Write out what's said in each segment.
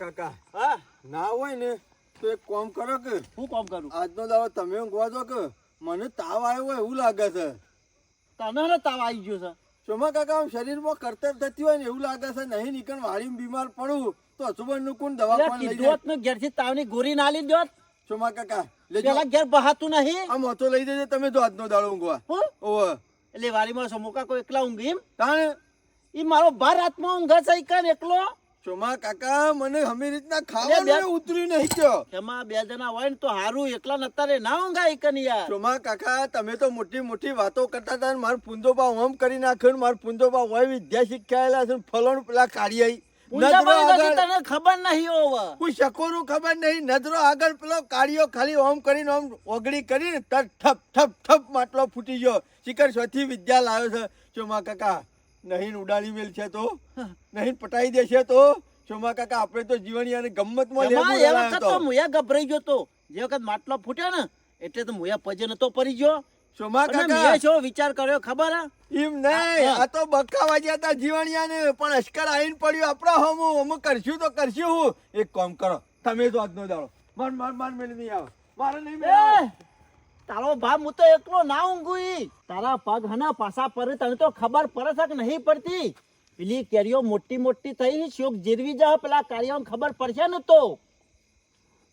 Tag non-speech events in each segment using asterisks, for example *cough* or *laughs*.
કાકા. હા ના હોય ને તો એક કામ કરો કે હું કામ કરું? આજનો દાવો તમે ઊંઘવા દો કે મને તાવ આવ્યો હોય એવું લાગે છે. તને તાવ આવી ગયો છે? ચોમા કાકા આમ શરીરમાં કરતર થતી હોય ને એવું લાગે છે નહીં નીકળ વાળી બીમાર પડું તો અસુબનનું કોણ દવા પણ લઈ હોત ને તાવની ગોરી ના લઈ હોત ચોમા કાકા પેલા ઘેર બહાતું નહીં. આ મોતો લઈ દેજે તમે તો આજનો દાડો ઊંઘવા. ઓહ. એટલે વાળીમાં સમોકા કોઈ એકલા ઊંઘી એમ? તાણ? એ મારો બાર રાતમાં ઊંઘા છે એકલો? ચોમા કાકા મને હમી રીતના ખાવાનું ઉતર્યું નહીં કયો એમાં બે જણા હોય ને તો હારું એકલા નતારે ના ઊંઘાય ઈ ચોમા કાકા તમે તો મોટી મોટી વાતો કરતા હતા ને મારો પૂંજો ઓમ કરી નાખ્યો ને મારો પૂંજો હોય વિદ્યા શીખ્યાયેલા છે ફલોણ પેલા કાઢી આવી નજરો પૂંજાભાઈ નથી આગળ તને ખબર નહીં હોવે. હું શકોરું ખબર નહીં. નજરો આગળ પેલો કાળિયો ખાલી ઓમ કરીને ઓમ ઓગળી કરીને તર ઠપ ઠપ ઠપ માટલો ફૂટી ગયો. શિખર સ્વથી વિદ્યા લાવ્યો છે. ચોમા કાકા નહીં ઉડાડી મેલ છે તો? નહીં પટાઈ દેશે તો? ચોમા કાકા આપણે તો જીવણીયાને ગમ્મતમાં લેવું એમાં એ વખત તો. મુયા ગભરાઈ ગયો તો. જે વખત માટલો ફૂટ્યો ને એટલે તો મુયા પજે નતો પડી ગયો. ચોમા કાકા મેં છો વિચાર કર્યો ખબર હે? એમ નહીં આ તો બક્કા વાગ્યા હતા જીવણિયાને પણ અશ્કર આવીને પડ્યો આપણા હમું. અમે કરશું તો કરશું હું. એક કામ કરો તમે તો આજનો દાડો. મન મન મન મેળ નહીં આવે. મારે નહીં મેળ તારો બાપ હું તો એકલો ના ઊંઘું. તારા પગ હના પાસા પર, તને તો ખબર પડે કે નહીં પડતી. પેલી કેરીઓ મોટી મોટી થઈ, શોક જીરવી જા, પેલા કાર્યમાં ખબર પડશે ને તો.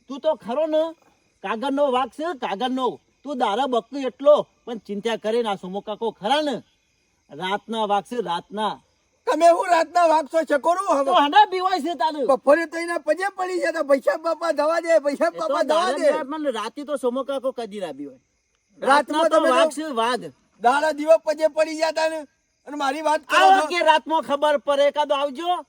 તું તો ખરો ને, કાગળનો વાઘ છે, કાગળનો. તું દારા બકુ એટલો, પણ ચિંતા કરે ના સુમો કાકો ખરા ને. રાતના વાઘ છે, રાતના. તમે હું રાતના વાગશો ચકોરું તો હવે હના બીવાય છે તારું. બપોરે તો પજે પડી જતા પૈસા બાપા દવા દે પૈસા બાપા દવા દે. મને રાતે તો સુમો કાકો કદી ના બીવાય રાતમાં તો તો- છે વાઘ. દાડા દીવો પજે પડી જતા ને અને મારી વાત કરો છો. કે રાતમાં ખબર પડે. એકાદો આવજો.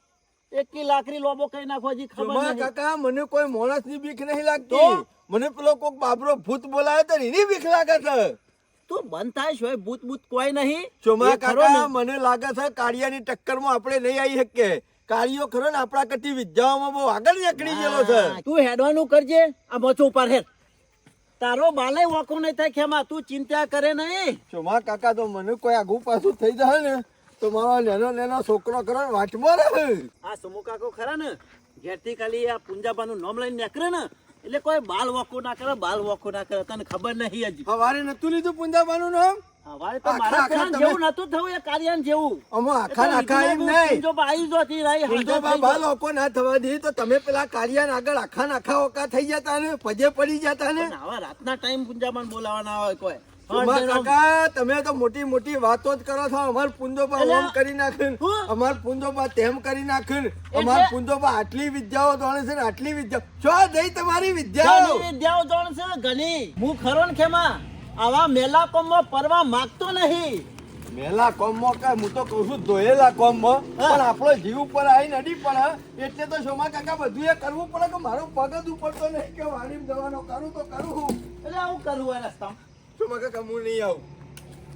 એકી લાકરી લોબો કઈ નાખો જી ખબર નહીં. કાકા મને કોઈ માણસની બીક નહીં લાગતી. મને પેલો કોક બાબરો ભૂત બોલાયો તો એની બીક લાગે છે. તું બંધ થાય છો ભૂત ભૂત કોઈ નહીં. ચોમા કાકા મને લાગે છે કાળિયાની ટક્કરમાં આપણે નહીં આવી શકીએ. કાળિયો ખરો ને આપણા કરતી વિદ્યાઓમાં બહુ આગળ નીકળી ગયેલો છે. તું હેડવાનું કરજે. આ મોચો ઉપર હેડ. તારો બાલે વાંકો નહીં થાય ખેમા તું ચિંતા કરે નહીં. ચોમા કાકા તો મને કોઈ આગુ પાછું થઈ જાય ને તો મારો નેનો નેનો છોકરો કરો ને વાટમાં રહે. આ સમુ કાકો ખરા ને ઘેરથી ખાલી આ પુંજાબાનું નામ લઈને નીકળે ને. એટલે કોઈ બાલ વોકો ના કરે બાલ વોકો ના કરે. તને ખબર નહીં હજી. હવારે નતું લીધું પુંજાબાનું નામ? હવારે તો મારા આખા જેવું નતું થયું એ કાર્યાન જેવું. અમે આખા નાખા એમ નહીં. પુંજોબા આવી જો થી રહી, પુંજાબા થઈ બા ના થવા દે તો તમે પેલા કાળિયા આગળ આખા નાખા ઓકા થઈ જતા ને પજે પડી જતા ને? આવા રાતના ટાઈમ પુંજાબાન બોલાવાના હોય કોઈ. કાકા તમે તો મોટી મોટી વાતો જ કરો છો. અમાર પુંજોબા ઓમ કરી નાખીને? અમાર પુંજોબા તેમ કરી નાખીને. અમાર પુંજોબા આટલી વિદ્યાઓ જાણે છે ને આટલી વિદ્યા છો દઈ તમારી વિદ્યાઓ વિદ્યાઓ જાણ છે ઘણી હું ખરો ને ખેમા આવા મેલા કોમમાં પરવા માંગતો નહીં. મેલા કોમમાં કા હું તો કહું છું ધોયેલા કોમમાં. પણ આપણો જીવ ઉપર આવી નડી પડે એટલે તો શોમા કાકા બધું એ કરવું પડે કે મારો પગ જ ઉપડતો નહીં કે વાડી દવાનો કરું તો કરું એટલે આવું કરવું રસ્તામાં. સોમા કાકા હું નહીં આવું.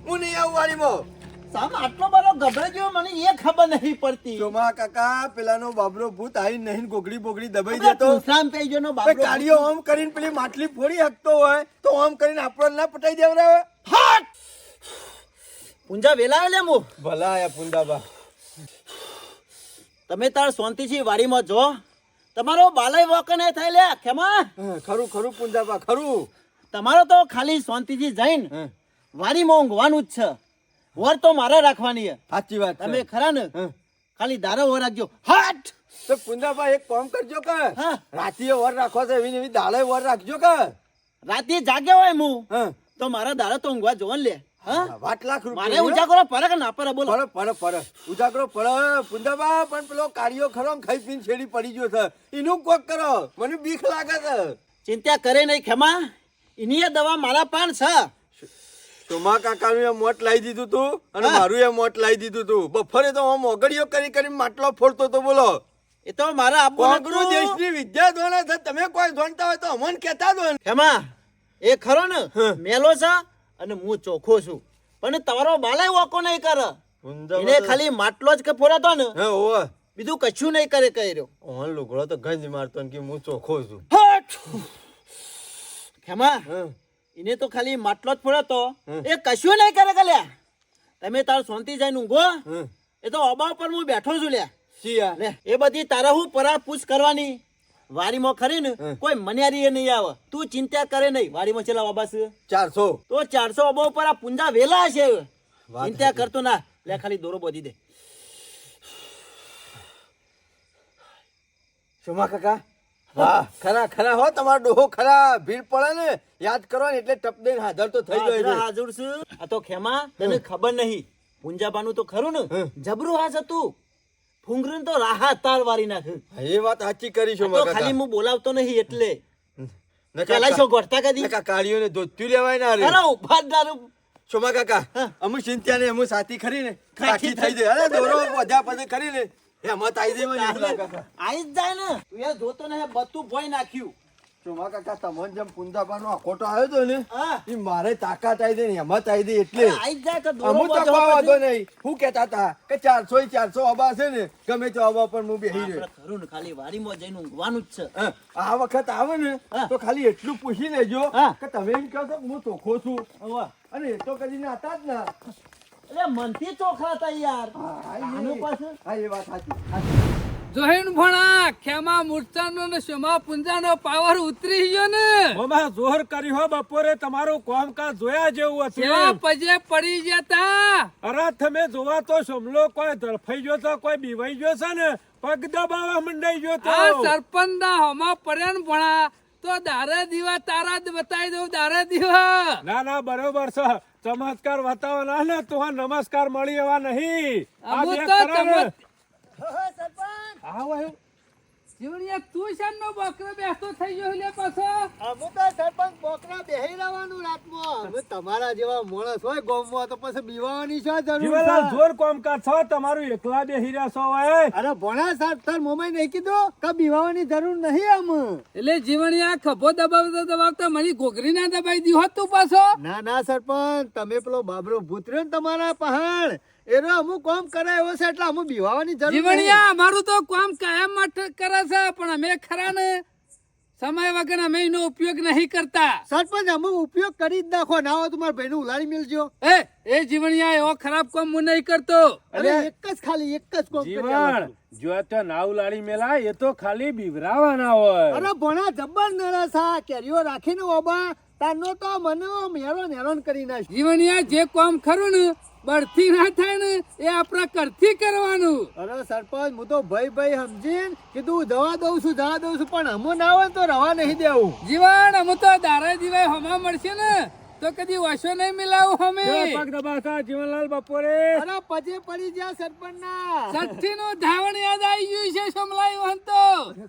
હું નહીં આવું વાડીમાં. સામ આટલો બધો ગભરાઈ ગયો મને એ ખબર નહીં પડતી. ચોમા કાકા પેલાનો બાબરો ભૂત આવીને નહીં ગોગડી બોગડી દબાઈ દેતો. સામ પેઈ ગયો બાબરો કાળીઓ ઓમ કરીને પેલી માટલી ફોડી હકતો હોય તો ઓમ કરીને આપણો ના પટાઈ દેવરાવે? હટ! પુંજા વેલા લે મુ. ભલા આયા પુંદાબા. તમે તાર શાંતિથી વાડીમાં જો. તમારો બાલય વોક નહીં થાય લે ખેમા. ખરું ખરું પુંજાબા ખરું. તમારો તો ખાલી શાંતિથી જઈને વાડીમાં ઊંઘવાનું જ છે. વર તો મારે રાખવાની છે સાચી વાત તમે ખરા ને? ખાલી દારો વર રાખજો. હાટ! તો પુંદાબા એક કામ કરજો કે. રાતે વર રાખો છે એવી એવી દાળે વર રાખજો કે. રાતે જાગે હોય હું. તો મારા દાડા તો ઊંઘવા જોવાનું લે. વાટ લાખ મારે ઉજાગરો પડે કે ના પડે બોલો. પડે પડે પડે. ઉજાગરો પડે. પુંદાબા પણ પેલો કાળિયો ખરો ખાઈ પીને છેડી પડી ગયો છે. એનું કોક કરો. મને બીક લાગે છે. ચિંતા કરે નહીં ખેમા. એની એ દવા મારા પાન છે. સોમા કાકાનું એ મોટ લાવી દીધું તું અને હા. મારું એ મોટ લાવી દીધું તું. બફરે તો આમ ઓગળીઓ કરી કરી માટલો ફોડતો તો બોલો. એ તો મારા આપવું કોંગ્રુ દેશની વિદ્યા ધોણે છે? તમે કોઈ ધોણતા હોય તો અમન કહેતા દો. ખેમા એ ખરો ને? મેલો છે અને હું ચોખ્ખો છું. પણ તમારો બાલાય વાકો નહીં કરે. એને ખાલી માટલો જ કે ફોડાતો ને હે ઓ બીજું કશું નહીં કરે કહી રહ્યો. ઓન લુગડો તો ગંજ મારતો કે હું ચોખ્ખો છું. હટ! ખેમા હે. એને તો ખાલી માટલો જ ફોડાતો હમ. એ કશું નહીં કરે કલ્યા તમે તાર શાંતિ જઈને ઊંઘો. એ તો અબા પર હું બેઠો છું લ્યા. લે એ બધી તારા હું પરા પૂછ કરવાની. વાડીમાં ખરી ને કોઈ મન્યારી નહીં આવે. તું ચિંતા કરે નહીં. વાડીમાં ચેલા બાબા છે? ચારસો. તો ચારસો અબા ઉપર આ પૂંજા વેલા છે ચિંતા કરતો ના. લે ખાલી દોરો બોધી દે. શોમા કાકા? હા ખરા ખરા હો તમારો ડોહો ખરા. ભીડ પડે ને યાદ કરો ને એટલે ટપ દઈને હાજર તો થઈ ગયો હાજર છું. આ તો ખેમા તને ખબર નહીં. પુંજાબાનું તો ખરું ને? જબરું હાજ હતું. ફુંગરીને તો રાહત તાર વારી નાખ. એ વાત સાચી કરી શોમા ખાલી હું બોલાવતો નહીં એટલે. નકા પેલા શું ગોઠતા કદી? કાળીઓને ધોત્યું લેવાય ના રે અરે ઊભા દારૂ. શોમા કાકા. અમુ ચિંત્યા ને અમુ સાથી ખરી ને કાકી થઈ જાય. અરે દોરો વધ્યા પછી ખરી ને આઈ જ જાય ને. તું એ જોતો ને બધું ભોય નાખ્યું. શોમા કાકા તમને જેમ પુંજાબાનો આખોટો આવ્યો તો ને એ મારે તાકાત આવી દે ને એમાં તાઈ દે એટલે. આઈ જ જાય કે દોરો અમુ તો વાંધો નહીં. હું કહેતા હતા કે ચારસો ચારસો અબા છે ને ગમે તે અબા પર હું બેહી રહ્યો. ખરું ને ખાલી વારીમાં જઈને ઊંઘવાનું જ છે. આ વખત આવે ને તો ખાલી એટલું પૂછી લેજો. કે તમે એમ કહો છો હું ચોખ્ખો છું. અને એ તો કરીને હતા જ ના. એટલે મનથી ચોખા હતા યાર. આનું પાછું? હા એ વાત સાચી જોહીન ભણા ખેમા મૂર્છાનો ને શમા પુંજાનો પાવર ઉતરી ગયો ને. ઓમાં જોર કરી હો બપોરે તમારું કામકાજ જોયા જેવું કેવા પજે પડી જતા અરે તમે જોવા તો સમલો કોઈ ધરફાઈ ગયો તો કોઈ બીવાઈ ગયો છે ને? પગ દબાવા મંડાઈ ગયો આ તો. સરપંચ ના હોમાં પડ્યા ને ભણા તો દારા દીવા તારા જ બતાવી દઉં દારા દીવા. ના ના બરોબર છે. ચમત્કાર બતાવવાના ને તો નમસ્કાર મળી એવા નહીં. આ અમુ તો ને. જીવણીયા તું શાનનો બકરો બેસતો થઈ ગયો લે પાછો. અમુક તો સરપંચ બોકરા બેહી રહેવાનું રાતમાં. અમે તમારા જેવા માણસ હોય ગામમાં તો પછી બીવાની છે જરૂર છે? જોર કા છો તમારું એકલા બેહી રહ્યા છો હવે. અરે ભણા સાહેબ તાર મોમાઈ નહીં કીધું? કે બીવાની જરૂર નહીં આમ એટલે જીવણીયા ખભો દબાવતો દબાવતો મારી ઘોઘરી ના દબાઈ દી હોત તું પાછો. ના ના સરપંચ તમે પેલો બાબરો ભૂત ને તમારા પહાડ. એનો અમુક કામ કરે એવો છે એટલે અમુક બીવાની જરૂર જીવણિયા અમારું તો કામ કાયમ માટે કરે છે પણ અમે ખરા ને. સમય વગર અમે એનો ઉપયોગ નહીં કરતા. સરપંચ અમુક ઉપયોગ કરી જ નાખો ના હોય તો મારા ભાઈને ઉલાડી મેલજો. એ એ જીવણિયા એવો ખરાબ કામ હું નહીં કરતો. અરે એક જ ખાલી એક જ કામ જીવણ જો તો ના ઉલાડી મેલા એ તો ખાલી બીવરાવાના હોય. અરે ભણા જબ્બર નરસા કેરીઓ રાખીને ઓબા તારનો તો મને મેરો નેરોન કરી નાખ જીવણિયા જે કામ ખરું ને બળથી ના થાય ને એ આપણા કરથી કરવાનું. અરે સરપંચ હું તો ભાઈ ભાઈ સમજીને કીધું દવા દઉં છું દવા દઉં છું પણ હમો ના હોય તો રવા નહીં દેવું. જીવન અમે તો દારા જીવાય હમા મળશે ને તો કદી વાસો નહીં મિલાવું અમે પગ દબાતા જીવનલાલ બપોરે. અરે પજે પડી ગયા સરપંચ ના છઠ્ઠી *laughs* નું ધાવણ યાદ આવી ગયું છે સમલાયું તો.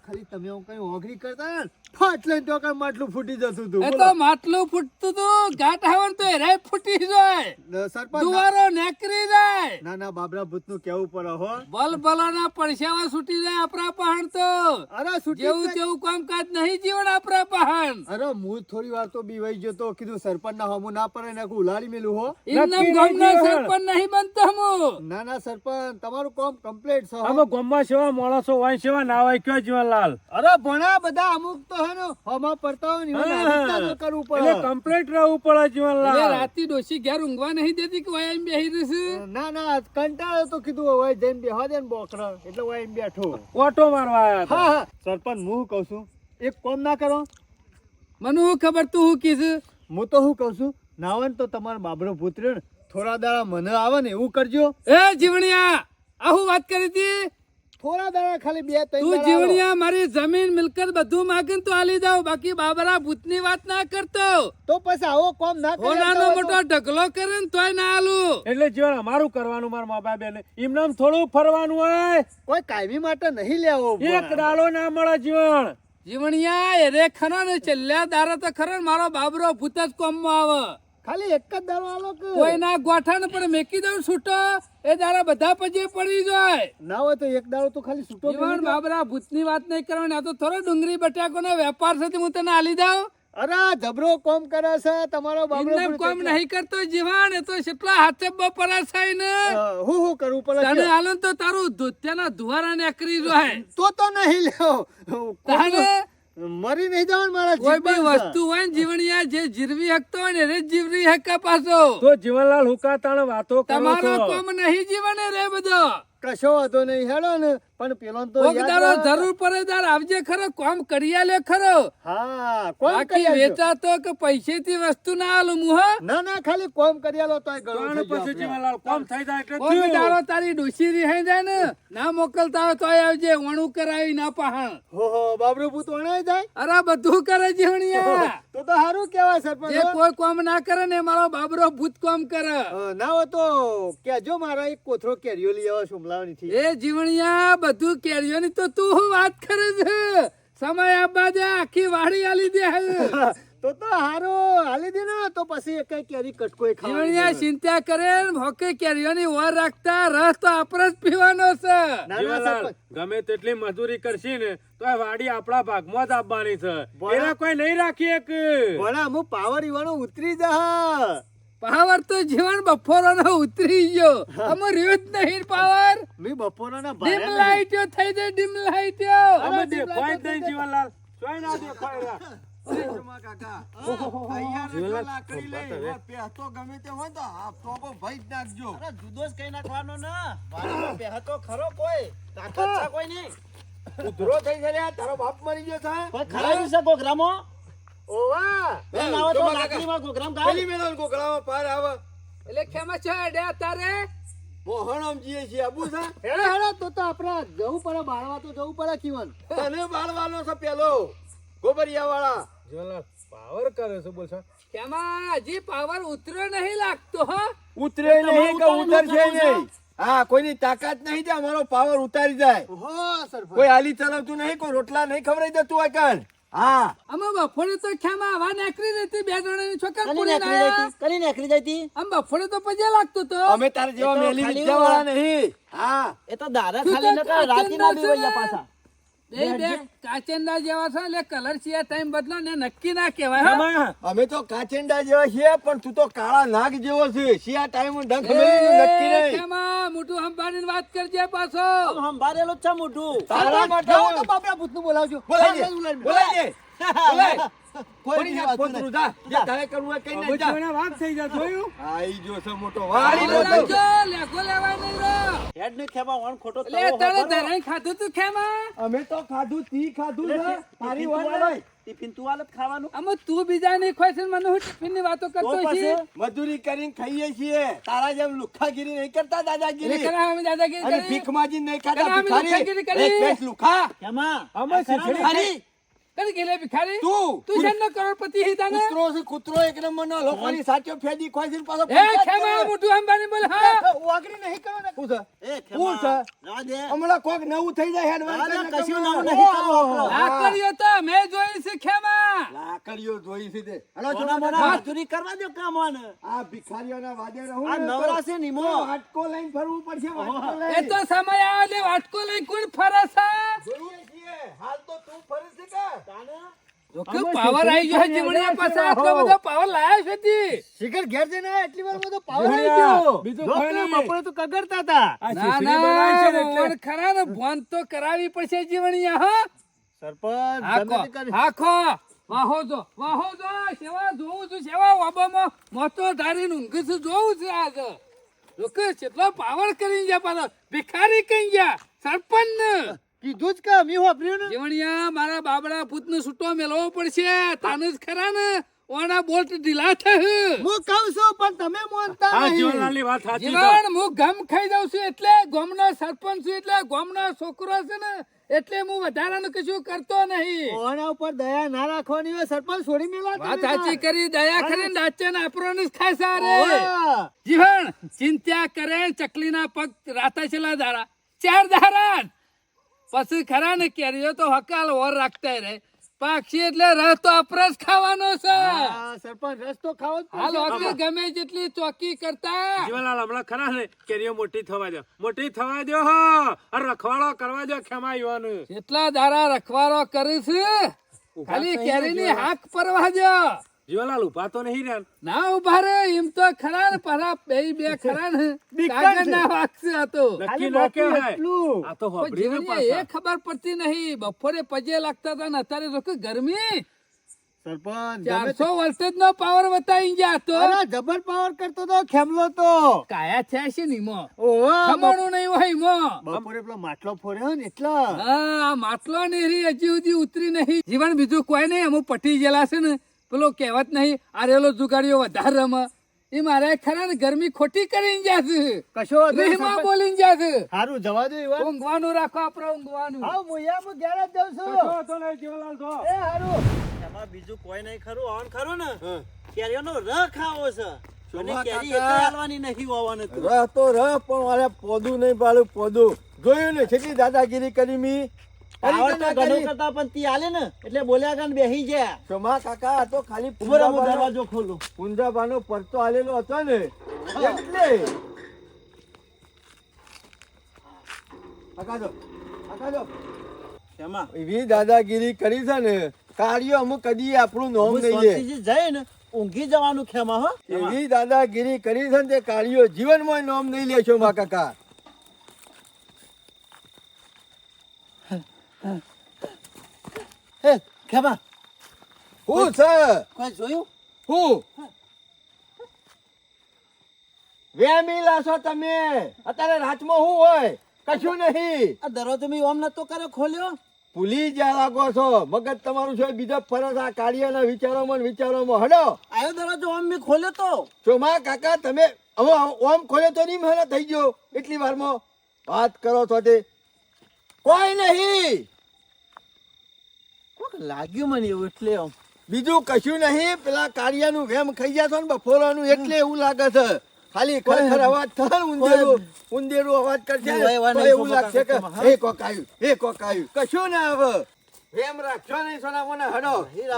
ખાલી તમે કઈ ઓગરી કરતા ને તો કઈ માટલું ફૂટી જતું હતું તો માટલું ફૂટતું તું ઘાટ આવન તો એરે ફૂટી જાય. સરપંચ દુવારો નેકરી જાય. ના ના બાબરા ભૂતનું કેવું પડે હો. બલ બલાના પડછાવા છૂટી જાય આપણા પહાણ તો. અરે છૂટી જેવું તેવું કામકાજ નહીં જીવન આપણા પહાણ. અરે હું થોડી વાર તો બીવાઈ ગયો તો કીધું સરપંચ ના હમું ના પડે ને ઉલાડી મેલું હો. ઇન્નમ ગામનો સરપંચ નહીં બનતો હું ના ના સરપંચ તમારું કામ કમ્પ્લીટ છે. આમાં ગામમાં સેવા માણસો વાય સેવા ના હોય કયો જીવનલાલ? અરે ભણા બધા અમુક તો હે હમા પડતા હોય ને એવું હા. આવી રીતના જ કરવું એટલે કમ્પ્લીટ રહેવું પડે એટલે રાતી ડોશી ઘેર ઊંઘવા નહીં દેતી કે વયા એમ બેહી રહેશે ના ના કંટાળો તો કીધું હવે જઈને બેહવા દે ને બોકરા એટલે હું એમ બેઠો. ઓટો મારવા આવ્યા હા હા. સરપંચ હું કહું છું? એક કોમ ના કરો. મને હું ખબર તું હું કીધું હું તો શું કહું છું? નાવન તો તમારો બાબરો પુત્ર થોડા દાડા મને આવે ને એવું કરજો. એ જીવણિયા હું વાત કરી હતી? થોડા દાડા ખાલી બે તું જીવણિયા મારી જમીન મિલકત બધું માગીને તો આલી જાવ. બાકી બાબરા ભૂતની વાત ના કરતો. તો પછી આવો કોમ ના કરે હોનાનો મોટો ઢગલો કરે ને તોય ના આલું એટલે જીવન અમારું કરવાનું મારા મા બાપ બેને એમને થોડું ફરવાનું હોય. કોઈ કાયમી માટે નહીં લેવો એક દાડો ના મળે જીવન જીવણિયા એ રે ખરો ને છેલ્લા દારા તો ખરો મારો બાબરો ભૂત જ કોમમાં આવે. ખાલી એક જ દાડો આલો કે? કોઈ ના ગોઠણ પણ મેકી દઉં છૂટો એ દારા બધા પછી પડી જાય. ના હોય તો એક દારો તો ખાલી છૂટો જીવન બાબરા ભૂતની વાત નહીં કરવાની આ તો થોડો ડુંગરી બટાકોનો વેપાર છે હું તને આલી દઉં. અરે જબરો કોમ કરે છે તમારો બાબરો કોમ નહીં કરતો જીવાણ એ તો કેટલા હાથે બપરા છે ને. હું હું કરવું પડે તને કયો? તો તારું ધોત્યાના ધુવારા નીકળી જાય. તો તો નહીં લેવો તારે મરી નહીં જવાનું મારા કોઈ બી વસ્તુ હોય ને જીવણિયા જે જીરવી હકતો હોય ને એ જ જીવરી હકા પાછો. તો જીવનલાલ હુકાતાણ વાતો કરો તમારો કોમ નહીં જીવને રે બધો. કશો વાતો નહીં હેડો ને. પણ પેલો તો કોક યાદ દાડો રાખ. જરૂર પડે તાર આવજે ખરો કોમ કરી લે ખરો. હા કોમ કરી વેચા તો કે પૈસેથી વસ્તુ ના આલું મુહ ના ના ખાલી કોમ કરી આલો તોય ત્રણ થઈ પછી આપણે. જીવનલાલ કોમ થઈ જાય એટલે કોક થયું. દાડો તારી ડોસી રિહાઈ જાય ને ના મોકલતા હોય તોય આવજે વણું કરાવી ના પહાણ. હો હો બાબરો ભૂત વણાય જાય? અરે બધું કરે જીવણિયા તો તો સારું કેવા સરપંચ જે હો. કોઈ કોમ ના કરે ને મારો બાબરો ભૂત કોમ કરે. ના હો તો કેજો મારા એક કોથરો કેરીઓ લઈ આવો સુમલાવની થી એ જીવણિયા બધું કેરીઓની તો તું હું વાત કરે છે? સમય આપવા દે આખી વાડી આલી દે *laughs* તો તો હારો હાલી દે ને તો પછી એક કેરી કટકોય ખાવાની ચિંતા કરે ને કેરીઓ ની ઓર રાખતા રસ તો આપણે જ પીવાનો છે. ના ના ગમે તેટલી મજૂરી કરશી ને તો આ વાડી આપણા ભાગમાં જ આપવાની છે. એના કોઈ નહીં રાખી એક. ભણા હું પાવર ઈવાનો ઉતરી જા પાવર તો જીવન બફોરો નો ઉતરી ગયો. અમે રહ્યો જ નહીં પાવર. મી બપોરના ડીમ ભારે લાઈટો થઈ જાય ડીમ લાઈટો. અમે દેખાય જ નહીં જીવનલાલ. ચોય ના દેખાય રહ્યા. જમા કાકા અહીંયા ને જો લાકડી લઈ એમાં પહેતો ગમે તે હોય તો આ ટોપો ભરી નાખજો. જુદો જ કઈ નાખવાનો ના. વાડીમાં પહેતો ખરો કોઈ. તાકાત છે કોઈ નહીં. ઉધરો થઈ છે તારો બાપ મરી ગયો છે. ખરાયું છે ગોગરામો ઓવા! બેન તો લાકડીમાં ગોગરામ ગાળ. પેલી મેલો ગોગળામાં પાર આવે. એટલે ખેમા છે અડે તારે મોહણમ જીએ છીએ આબુ છે? હેડો હેડો તો તો આપણે જવું પડે બાળવા તો જવું પડે કિવન તને બાળવાનો છે પેલો ગોબરિયા વાળા જીવનલાલ પાવર કરે છે બોલ છે ખેમા હજી પાવર ઉતર્યો નહીં લાગતો હો? ઉતરે નહીં કે ઉતારી ઉતરશે. નહીં. હા કોઈની તાકાત નહીં તે અમારો પાવર ઉતારી જાય. કોઈ હાલી ચલાવતું નહીં કોઈ રોટલા નહીં ખવડાવી દેતું આ કાન હા. અમે બફોરે તો ખેમા વા નાખરી રહેતી બે જણાની છોકર કરી પૂરી ના કરી નાખરી જતી આમ બફોરે તો પજે લાગતો તો. અમે તારા જેવા મેલી ખાલી નહીં. હા. એ તો દારા ખાલી તો નકર રાતીના બી કાચંડા વળ્યા છે. પાછા. બે બે કાચેંડા જેવા છે એટલે કલર સિવાય ટાઈમ બદલો ને નક્કી ના કહેવાય અમે તો કાચેંડા જેવા છીએ પણ તું તો કાળા નાગ જેવો છે. શિયા ટાઈમ ડંખ મેલીનું નક્કી નહીં? મોટું વાત કરજે પાછો. આમ છે મોટું. તારા માટે બાપરા ભૂતનું બોલાવજો. બોલાય હા, દે બોલાય. બોલાય દે બોલાય કોઈ પોતરું જા. જે તારે કરવું હોય કઈ નાખ જા. અમુક વાત થઈ જાય જોયું આઈ જો છે મોટો વાળી વાળી લાવજો, લેખો લેવાય નહીં રો. હેડ ને ખેમા વણ ખોટો લે તવો ધરાઈ ખાધું તું ખેમા અમે તો ખાધું તી ખાધું એટલે તારી ટિફિન વાત તું આલે? નહીં. ટિફિન તું આલે ખાવાનું આમાં તું બીજા નહીં ખોય છે મને હું ટિફિનની વાતો કરતો મજૂરી કરીને ખાઈએ છીએ તારા જેમ લુખાગીરી નહીં કરતા દાદાગીરી અમે દાદાગીરી કરી? ભીખ માજી નહીં ખાતા કરી? ભિખારી એક લુખા ખેમા અમે? શીખડી ભિખારી કરી ગયેલે ભિખારી? તું! તું છે ને કરોડપતિ હિતા ને કૂતરો છે કૂતરો એક નંબરનો લોકોની સાચો ફેદી ખોઈ છે પાછો એ ખેમા મોટું અંબાની બોલ હા? વાગણી નહીં કરો ને. કૂતરો એ ખેમા છે? જવા દે. હમણાં કોક નવું થઈ જાય હેડવાન કરીને કશું નવું નહીં કરો. લાકડીઓ તો મે જોઈ છે ખેમા. લાકડીઓ જોઈ છે તે. હલો છોના મોના મજૂરી કરવા દો કામ આને. આ ભિખારીઓના વાદે રહું આ ને નવરા છે નિમો વાટકો લઈને ફરવું પડશે વાટકો એ તો સમય આવે એટલે વાટકો લઈ કોણ ફરે છે? જોઈએ છીએ. હાલ તો તું ફરે છે કે? કે પાવર આવી ગયો જીવણિયા પાસે આટલો બધો પાવર લાયો છે તી. શિખર ઘેર જઈને એટલી વાર બધો પાવર આવી ગયો. બીજું કોઈ નહીં. બપોરે તો કગરતા હતા ના ને ના ફોન ખરા ને ફોન તો કરાવી પડશે જીવણિયા હા. સરપંચ આખો. હાખો વાહો જો વાહો જો સેવા જોઉં છું સેવા ઓબામાં મોતો ધારીને ઊંઘી છું જોઉં છું આજ. લોકો કેટલો પાવર કરી ગયા પાછો. ભિખારી કઈ ગયા? સરપંચ ને કીધું જ કે મી વાપર્યું ને? જીવણિયા મારા બાબડા પૂતનો છૂટો મેળવવો પડશે. તાને જ ખરા ને? ઓના બોલ્ટ ઢીલા થશે. હું કહું છું પણ તમે માનતા આ નહીં. જીવનલાલની વાત સાચી છે. જીવણ હું ગમ ખાઈ જાઉં છું એટલે ગામનો સરપંચ છું એટલે ગામનો છોકરો છે ને એટલે હું વધારાનું કશું કરતો નહીં. ઓના ઉપર દયા ના રાખવાની હોય સરપંચ છોડી મેલા વાત સાચી કરી દયા કરીને દાચન આપણને જ ખાય સારે. જીવણ ચિંતા કરે ચકલીના પગ રાતા છેલા ધારા. ચાર દાડા પછી ખરા ને કેરીઓ તો હકાલ ઓર રાખતા રહે પાક્ષી એટલે રસ તો અપરસ ખાવાનો છે. સરપંચ રસ તો ખાવો હાલ ઓકે ગમે જેટલી ચોકી કરતા. જીવનલાલ હમણાં ખરા ને કેરીઓ મોટી થવા દો મોટી થવા દો હો. રખવાડો કરવા દો ખેમા યુવાન. એટલા દાડા રખવારો કરીશ ખાલી કેરીની હાક પરવા દો જીવનલાલ ઊભા તો નહીં રહ્યા ના. ઊભા રે એમ તો ખરા ને પરા બે બે ખરા ને. કાગળ ના વાગશે આ તો. નક્કી ના કહેવાય. આ તો પણ ને જીવનને એ ખબર પડતી નહીં. બપોરે પજે લાગતા હતા ને અત્યારે તો ગરમી. સરપંચ ચારસો વોલ્ટેજ નો પાવર બતાવી ગયા તો. જબર પાવર કરતો તો ખેમલો તો. કાયા થયા છે ને ખમણું નહીં હોય ઈમો. બપોરે પેલો માટલો ફોડ્યો ને એટલા. હા માટલો ને હજી સુધી ઉતરી નહીં. જીવન બીજું કોઈ નહીં અમુક પટી ગયેલા છે ને. પેલો કહેવત નહીં આરેલો જુગાડીઓ વધારે રમે. એ મારે ખરા ને ગરમી ખોટી કરીને છે. કશો રીહમાં બોલીને છે. હારું જવા દે એવા. ઊંઘવાનું રાખો આપણે ઊંઘવાનું. હા મુયા હું ઘેર જ જાઉં છું. તો તો નહીં જીવલાલ તો એ હારું. એમાં બીજું કોઈ નહીં ખરું ઓન ખરું ને? કેરીઓનો રસ ખાવો છે. અને કેરી. હાલવાની નહીં હોવાનું તું. રહ તો રહ પણ મારે પોદું નહીં પાડું પોદું. જોયું ને છેટી દાદાગીરી કરી મી. કરી આવડ કે તો ના ઘણું કરી? કરતા પણ તી આલે ને એટલે બોલ્યા કાન બેહી ગયા શોભા કાકા તો ખાલી ઊભો રહો, હું પૂંજાબાનો- દરવાજો ખોલું. પૂંજાબાનો પરચો આલેલો હતો ને. એટલે. હકાજો, હકાજો. શેમાં? એવી દાદાગીરી કરી છે ને કાર્યો અમુક કદી આપણું નોમ નહીં જાય ને ઊંઘી જવાનું ખેમા હો. એવી દાદાગીરી કરી છે ને તે કાર્યો જીવનમાં નોમ નહીં લેશો મા કાકા. હે ખેમા. હું છે? કોઈ જોયું? હું? વેમી લાશો તમે. અત્યારે રાતમાં હું હોય? કશું નહીં. આ દરવાજો મેં ઓમ નતો કરે ખોલ્યો? ભૂલી જ્યાં લાગો છો. મગજ તમારું છે બીજા ફરજ આ કાર્યના વિચારોમાં વિચારોમાં. હડો આયો દરવાજો ઓમ મેં ખોલ્યો તો. ચોમા કાકા તમે હવે ઓમ ખોલ્યો તો નહીં મને થઈ ગયો. એટલી વારમાં વાત કરો છો તે. કોઈ નહીં. કોક લાગ્યું મને એવું એટલે આમ. બીજું કશું નહીં. પેલા કાર્યનું વેમ ખાઈ ગયા છો ને બફોરાનું એટલે એવું લાગે છે. ખાલી ખરેખર અવાજ થાય ઉંદેરું ઉંદેરું અવાજ કરશે એવા લાગશે કે એ કોક આવ્યું એ કોક આવ્યું. કશું ના આવે. વેમ રાખશો નહીં સોના મને હડો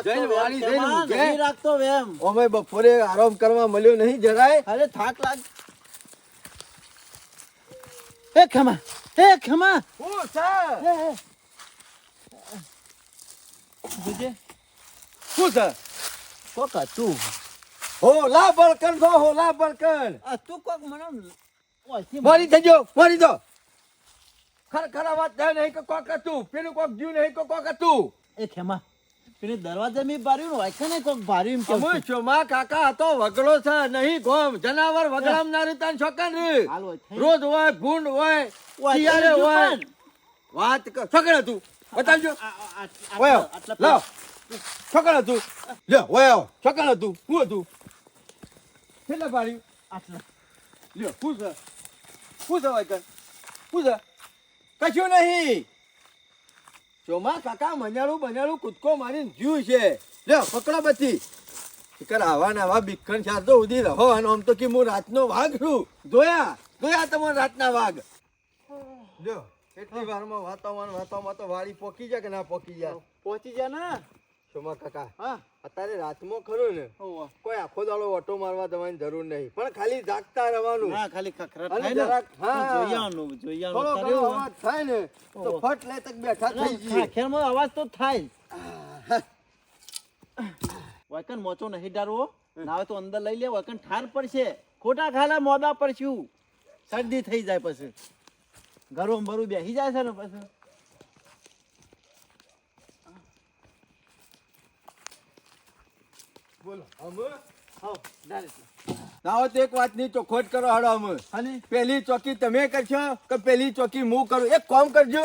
જઈને વાળી જઈને ખેમા, રાખતો વેમ. અમે બપોરે આરામ કરવા મળ્યો નહીં જરાય. અરે થાક લાગ હે ખમા. હું છે હે, હે. જોજે શું છે કોક હતું. હો લા બળકન છો હો લા બળકન આ તું કોક મને મારી થજો મારી દો. ખરેખર ખરા વાત નહીં કે કોક હતું. પેલું કોક જીવ નહીં કે કોક હતું. એ ખેમા. પેલી દરવાજા મેં બાર્યું ને વાયકા ને કોક બાર્યું એમ કેવું અમે ચોમા કાકા હતો વગડો છે નહીં ગોમ. જનાવર વગડામ ના રીતા છોકન હોય. રોજ હોય ભૂંડ હોય ગયું હોય. વાત કર. છોકન હતું બતાવજો. ઓયો લો. છોકન હતું લ્યો ઓય છોકન હતું શું હતું? કેટલા પાડ્યું આટલા. લ્યો પૂછ પૂછ હોય છે પૂછ કશું નહીં. ચોમા કાકા મજાળું બજાળું કૂદકો મારીને જીવ છે. લ્યો પકડો બધી. શિકર આવા ને આવા બીકણ ચાર તો ઉધી રહો, અને આમ તો કે હું રાતનો વાઘ છું. જોયા? જોયા તમારા રાતના વાઘ? જો કેટલી વારમાં વાતાવરણ વાતાવરણ તો વાળી પોકી જાય કે ના પોકી જાય? પહોંચી જાય ને. ચોમા કાકા હા. અત્યારે રાતમાં ખરું ને. કોઈ આખો દાડો ઓટો મારવા તમારી જરૂર નહીં પણ ખાલી જાગતા રહેવાનું. હા ખાલી ખખરાટ થાય ને. હા. જોયાનું જોયાનું આવવાનું. અવાજ થાય ને તો ફટ લે તક બેઠા થઈ જઈએ. ખેરમાં અવાજ તો થાય વાયકન મોચો નહીં ડારવો નાવે તો અંદર લઈ લે વાયકન ઠાર પડશે. ખોટા ખાલા મોદા પડશું શરદી થઈ જાય પછી. ઘરો બરું બેસી જાય છે ને પછી. બોલો અમે ના તો એક વાતની ચોખવટ કરો હાડો અમે પેલી ચોકી તમે કરશો કે પેલી ચોકી હું કરું? એક કામ કરજો.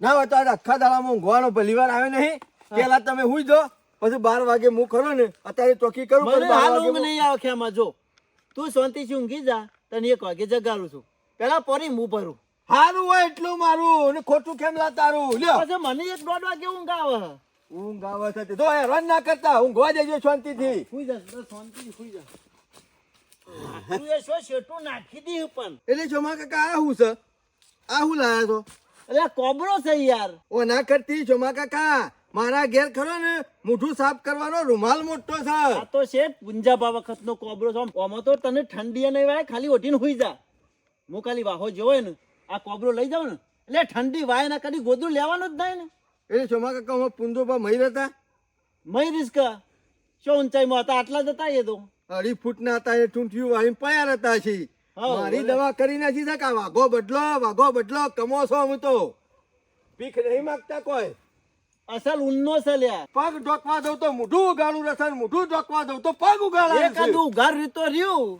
ના હોય તો આખા દાડામાં ઊંઘવાનો પહેલી વાર આવે નહીં. પેલા તમે હુઈ દો પછી બાર વાગે હું ખરો ને અત્યારે ચોકી કરું ઊંઘ નહીં આવે ખેમાં જો. તું શાંતિથી ઊંઘી જા તને એક વાગે જગાડું છું. પેલા પરી હું ભરું. હારું હોય એટલું મારું ને ખોટું કેમ લા તારું લ્યો મને એક દોઢ વાગે ઊંઘ આવે. ઊંઘ આવે છે તે. એ રન ના કરતા ઊંઘવા દેજો શાંતિથી. સુઈ જા શાંતિથી સુઈ જા તું એ શો શેઠું નાખી દી પણ? એટલે જોમા કાકા આ હું છે? આ હું લાયા છો? એટલે કોબરો છે યાર. ઓ ના કરતી જોમા કાકા. મારા ઘેર ખરો ને મોઢું સાફ કરવાનો રૂમાલ મોટો છે. આ તો શેઠ પુંજાબા વખતનો કોબરો છે. આમાં તો તને ઠંડી નહીં વાય ખાલી ઓઢીને સુઈ જા. હું ખાલી વાહો જોવે ને આ કોબરો લઈ જાઉં ને એટલે ઠંડી વાય ના કદી ગોદું લેવાનું જ નહીં ને. એટલે ચોમા કાકા હું પુંજોબા મહી હતા મય રિસ્ક શું ઊંચાઈમાં હતા? આટલા જ હતા એ તો. અઢી ફૂટ ના હતા એ ટૂંઠિયું વાળીને પયાર હતા છે મારી દવા કરી નાખી શકા વાઘો બદલો વાઘો બદલો કમો છો હું તો. ભીખ નહીં માંગતા કોઈ. અસલ ઉન્નો છે લ્યા પગ ઢોકવા દઉં તો મોઢું ઉગાડું ને મોઢું ઢોકવા દઉં તો પગ ઉગાડે. એકાદું ઉગાડ રીતો રહ્યું.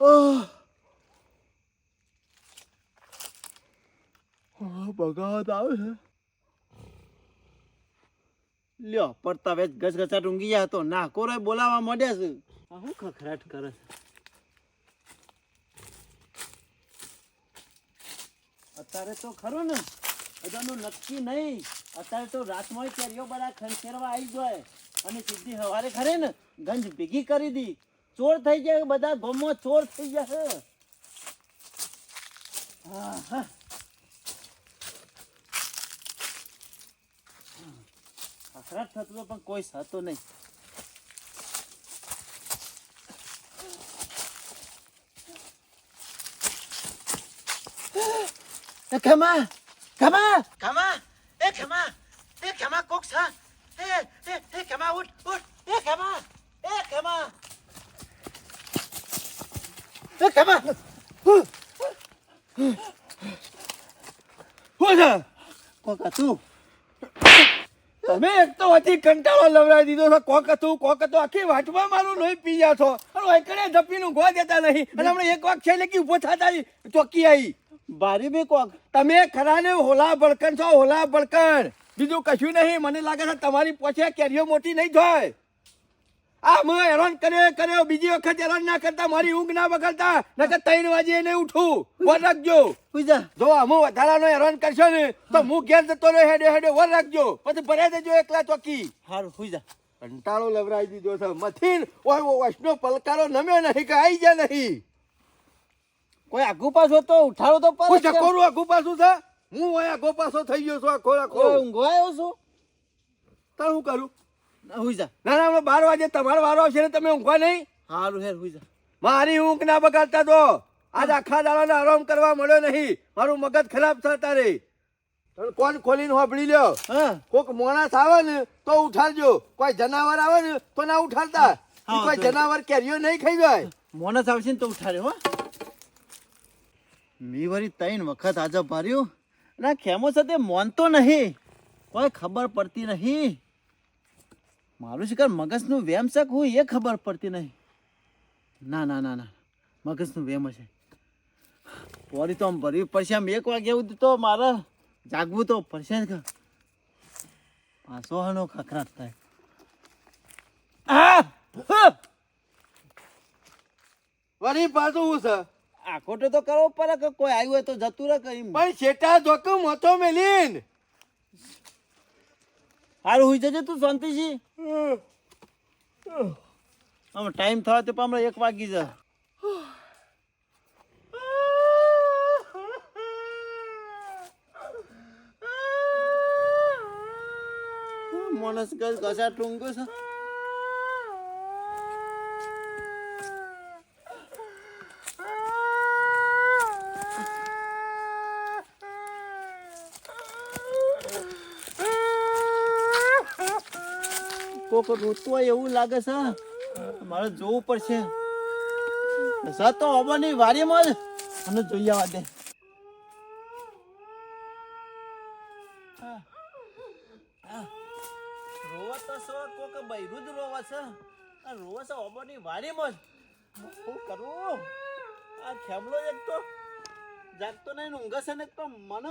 આહ. આહ, બગાવત આવે છે લ્યો પડતા વેચ ગસા ઊંઘી ગયા તો ના કોરે બોલાવા માંડ્યા છે. આ શું ખખડાટ કરે અત્યારે તો ખરું ને બધાનું નક્કી નહીં. અત્યારે તો રાતમાં કેરીઓ બધા ખંખેરવા આવી જાય અને સીધી સવારે ખરે ને ગંજ ભેગી કરી દી. ચોર થઈ જાય બધા ગમો ચોર થઈ જશે હા હા. ખખડાટ થતું હતું પણ કોઈ થતો નહીં ખમા ખમા ખમા એ ખમા એ ખમા કોક છે એ એ એ ખમા ઉઠ ઉઠ એ ખમા એ ખમા એ ખમા કોક હતું તમે એક તો હજી કંટાળો લવડાવી દીધો છો. કોક હતું કોક હતું. આખી વાટમાં મારું લોહી પી ગયા છો. અને એકડે ધપીનું ગો દેતા નહીં. અને હમણાં એક વાગ છે લેકી ઊભો થતા ચોકી આવી બારી બી કોક. તમે ખરા ને હોલા ભડકણ છો, હોલા ભડકણ. બીજું કશું નહીં. મને લાગે છે તમારી પોછે કેરીઓ મોટી નહીં થાય આ મ હેરાન કર્યો કર્યો. બીજી વખત હેરાન ના કરતા મારી ઊંઘ ના બગાડતા. નકર ત્રણ વાગે એને ઉઠું. વર રાખજો. પૂજા જો. હું વધારાનો હેરાન કરશો ને તો હું. ઘેર જતો રહ્યો હેડે હેડે વર રાખજો. પછી ભરે દેજો એકલા ચોકી. હારું પૂજા કંટાળો લવરાઈ દીધો છે. મથિન ઓય વૈષ્ણવ પલકારો નમ્યો નહીં કે આઈ ગયા નહીં. કોઈ આગુ પાછો તો ઉઠાડો તો પર ચકોરું આગુ પાછું છે? હું ઓય આગો પાછો થઈ ગયો છું આખો આખો ઊંઘવાયો છું? તો હું કરું? હુઈ જા. ના ના હમણાં બાર વાગે તમારો વારો આવશે ને તમે ઊંઘવા નહીં? સારું હેર હુઈ જા. મારી ઊંઘ ના બગાડતા તો આજ આખા દાડાનો આરામ કરવા મળ્યો નહીં. મારું મગજ ખરાબ થતા તમે કોણ ખોલીને હોબળી લ્યો? હા. કોક મોણસ આવે ને તો ઉઠાડજો. કોઈ જનાવર આવે ને તો ના ઉઠાડતા. કોઈ જનાવર કેરીઓ નહીં ખાઈ જાય. મોણસ આવશે ને તો ઉઠાડ્યો હો. મી વરી ત્રણ વખત આજે ભર્યું ના ખેમો સાથે મોનતો નહીં. કોઈ ખબર પડતી નહીં. મારું શિકાર મગજનું વેમ શક હું એ ખબર પડતી નહીં? ના ના ના ના. મગજનું વેમ હશે. પોરી તો આમ ભરવી પડશે આમ એક વાગે એવું તો મારે જાગવું તો પડશે ને પાછો હનો ખખરાટ થાય! વળી પાછું હું છે? આ ખોટો તો કરવો પડે કે કોઈ આવ્યું હોય તો જતું રહે કઈ પણ શેટા જોકું હતો મેલીન. હારું હોઈ જજે તું શાંતિથી. આમ ટાઈમ થવા તો પામરે એક વાગી જા માણસ ઘસા ટૂંગો છે. કોક રોતું હોય એવું લાગે છે. મારે જોવું પડશે. સર, તો હવાની વારીમાં જ અને જોઈ આવવા દે. રોવા તો સો, કોક બૈરું જ રોવા છે. રોવા છે હવાની વારીમાં જ. શું કરવું આ ખેમલો એક તો જાગતો નહીં, ઊંઘે છે ને તો મને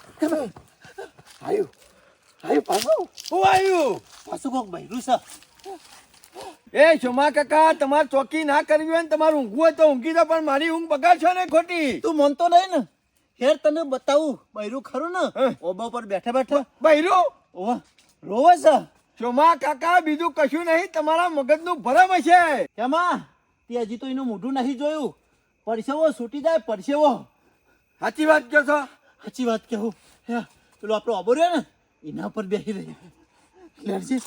આયુ. આયુ પાછું. હું આવ્યું પાછું કોક બૈરું છે. એ શોમા કાકા તમારે ચોકી ના કરવી હોય ને તમારે ઊંઘવું હોય તો ઊંઘી દો પણ મારી ઊંઘ બગાડશો ને ખોટી? તું મનતો નહીં ને. હેર તને બતાવું. બૈરું ખરું ને. ઓબા પર બેઠા બેઠા. બૈરું? ઓહ રોવે છે. ચોમા કાકા બીજું કશું નહીં તમારા મગજનું ભરમ હશે. એમાં તે હજી તો એનું મોઢું નહીં જોયું. પરસેવો છૂટી જાય પરસેવો. સાચી વાત કહો છો. સાચી વાત કહું. હે પેલો આપણો આબો રહ્યો ને એના પર બેસી રહી. લેરજી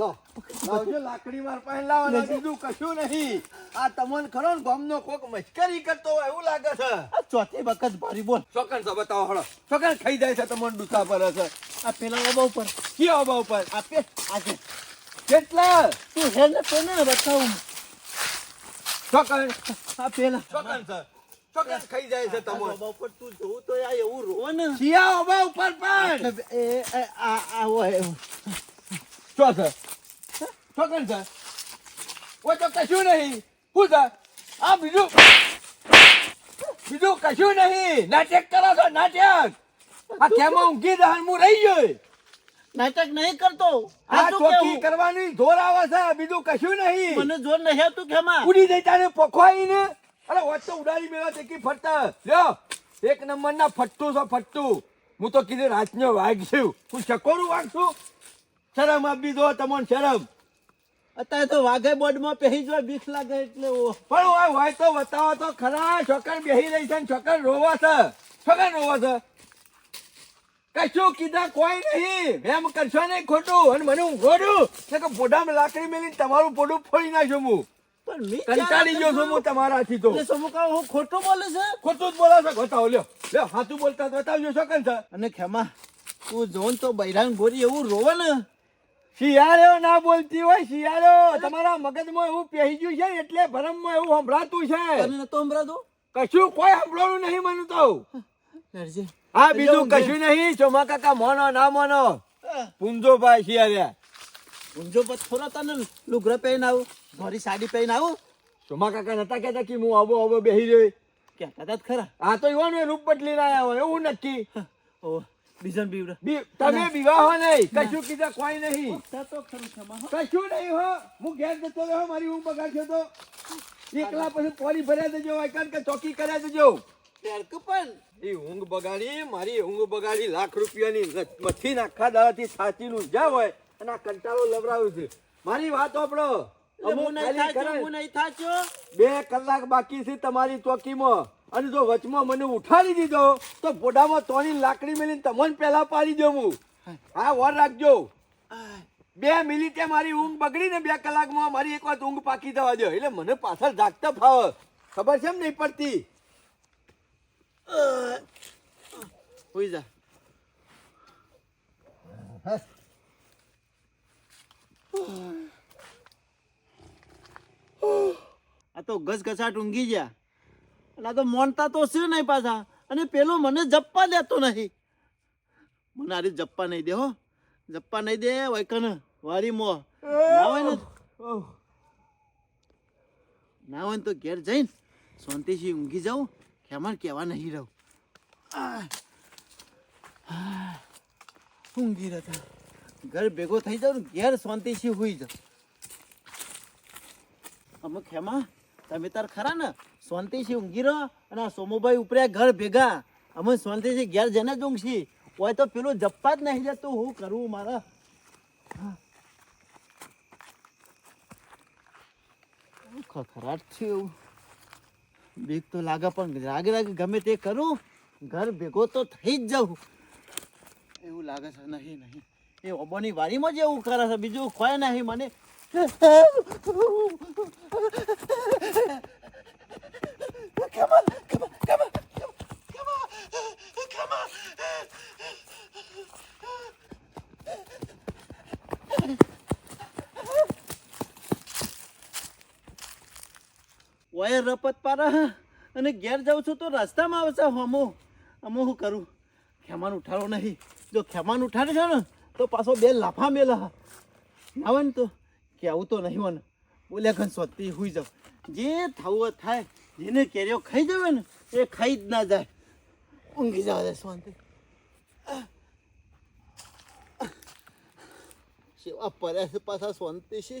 લો લાવજો લાકડી માર પાસે લાવવાનું બીજું કશું નહીં. આ તમને ખરો ને ગમનો કોક મશ્કરી કરતો હોય એવું લાગે છે. આ ચોથી વખત ભારી બોલ. ચોકન તો બતાવો હળો. ચોકન ખાઈ જાય છે તમને ડૂસા પર છે આ પેલા ઓબા ઉપર. કયો ઓબા ઉપર? આપે આજે કેટલા? તું હેને તો ને બતાવું? ચોકન. આ પેલા ચોકન છે. ચોકન ખાઈ જાય છે આ તમને ઉપર તું જોઉં તો આ એવું રોવે ને. શિયા અબા ઉપર પણ એ આ આ હોય શું છે? ચોકન છે? ઓ તો કશું નહીં. હું છે? આ બીજું બીજું કશું નહીં. નાટક કરો છો નાટક. આ કેમાં ઊંઘી દહન હું રહી ગયો નાટક નહીં કરતો. આ ચોકી કરવાની જોર આવે છે બીજું કશું નહીં. મને જોર નહીં આવતું કેમાં? ઉડી જઈ તારે પોખવાઈ ને અરે વાત તો ઉડાડી મેળા તેકી ફરતા? લ્યો, એક નંબર ના ફટ્ટું છો, ફટ્ટું. હું તો કીધું રાતનો વાઘ છું. હું ચકોરું વાઘ છું? શરમ આપી દો, તમને શરમ. અત્યારે તો વાઘે બોર્ડમાં પહેરી જો બીક લાગે એટલે પણ હોય હોય તો બતાવો તો ખરા, છોકર બેહી રહી છે છોકર રોવા છે. છોકર રોવા છે. કશું કીધા કોઈ નહીં. એમ કરશો નહીં ખોટું. અને મને હું ને કે બોડામાં લાકડી મેલી તમારું પોડું ફોડી નાખ્યું હું. કંટાળી ગયો છું હું તમારાથી તો. એટલે સમુકા હું ખોટું બોલે છે? ખોટું જ બોલો છો. બતાવો લ્યો. લ્યો હાથું બોલતા બતાવજો છો? કંઈ અને ખેમા તું જોન તો બૈરાન ગોરી એવું રોવે ને. શિયાળો ના બોલતી હોય શિયાળો. તમારા મગજમાં એવું પહેરી ગયું છે એટલે ભરમમાં એવું સંભળાતું છે. તને નતો સંભળાતું? કશું કોઈ સાંભળવાનું નહીં મને તો હા બીજું કશું નહીં. ચોમા કાકા મોનો ના મોનો. પૂંજો ભાઈ શિયાળ્યા ઊંઝો પર થોડો તને લુગડા પહેરીને આવું ઘોરી સાડી પહેરીને આવું. ચોમા કાકા નતા કહેતા કે હું આવો આવો બેહી રહ્યો. કહેતા હતા ખરા. આ તો એવાનું રૂપ બદલીને આવ્યા હોય એવું નક્કી. ઓ બીજન બીવડા. બી- તમે વિવાહ નહીં કશું કીધા કોઈ નહીં. તો ખરું કશું નહીં હો હું ઘેર જતો રહ્યો મારી ઊંઘ બગાડ્યો તો. એકલા પછી પોરી ભર્યા દેજો કારણ કે ચોકી કર્યા દેજો. પણ. એ ઊંઘ બગાડી મારી ઊંઘ બગાડી લાખ રૂપિયાની મથી નાખા દાડાથી સાચી નું જ્યાં હોય. અને આ કંટાળો લવરાવ્યો છે. મારી વાત થાચ્યો. બે કલાક બાકી છે તમારી ચોકીમાં. અને જો વચમાં મને ઉઠાડી દીધો તો બોડામાં તોની લાકડી મેલીને તમને પહેલા પાડી દઉં હું. વર રાખજો. બે મિનિટે મારી ઊંઘ બગડી ને બે કલાકમાં મારી એક વાર ઊંઘ પાકી થવા દો. એટલે મને પાછળ જાગતા ફાવે. ખબર છે એમ નહીં પડતી? હોઈ જા. આ તો ઘસઘસાટ ઊંઘી ગયા. અને તો મોનતા તો છે નહીં પાછા. અને પેલો મને જપ્પા દેતો નહીં. મને આરી જપ્પા નહીં દે હો. જપ્પા નહીં દે વૈકન વારી મો. ના હોય ને ના હોય ને તો ઘેર જઈને શાંતિથી ઊંઘી જાઉં. ખેમણ કહેવા નહીં રહું. ઊંઘી રહેતા ઘર ભેગો થઈ જાવ ને ઘેર શાંતિથી હોઈ જાવ અમે ખેમા, તમે તાર ખરા ને? શાંતિથી ઊંઘી રહો અને આ સોમુભાઈ ઉપર્યા ઘર ભેગા. અમે શાંતિથી ઘેર જઈને જ ઊંઘશી. હોય તો પેલું જપ્પા જ નહીં જતું હું કરવું મારા? ખખરાટ છે એવું. બીક તો લાગે, પણ રાગે રાગે ગમે તે કરું. ઘર ભેગો તો થઈ જ જાઉં. એવું લાગે છે નહીં નહીં. એ ઓબોની વાડીમાં જ એવું કરે છે બીજું ખોય નહીં મને. ઓય રપત પારા અને ઘેર જાઉં છું તો રસ્તામાં આવશે હમો. અમો શું કરું? ખેમાન ઉઠાડો નહીં. જો ખેમાન ઉઠાડે છે ને તો પાછો બે લાફા મેલા. ના હોય ને તો કેવું તો નહીં મને બોલે ઘન સ્વતી હુઈ જાવ. જે થવું થાય, જેને કેરીઓ ખાઈ જવે ને, એ ખાઈ જ ના જાય. ઊંઘી જવા દે શાંતિ. સેવા પડ્યા છે પાછા શાંતિ છે.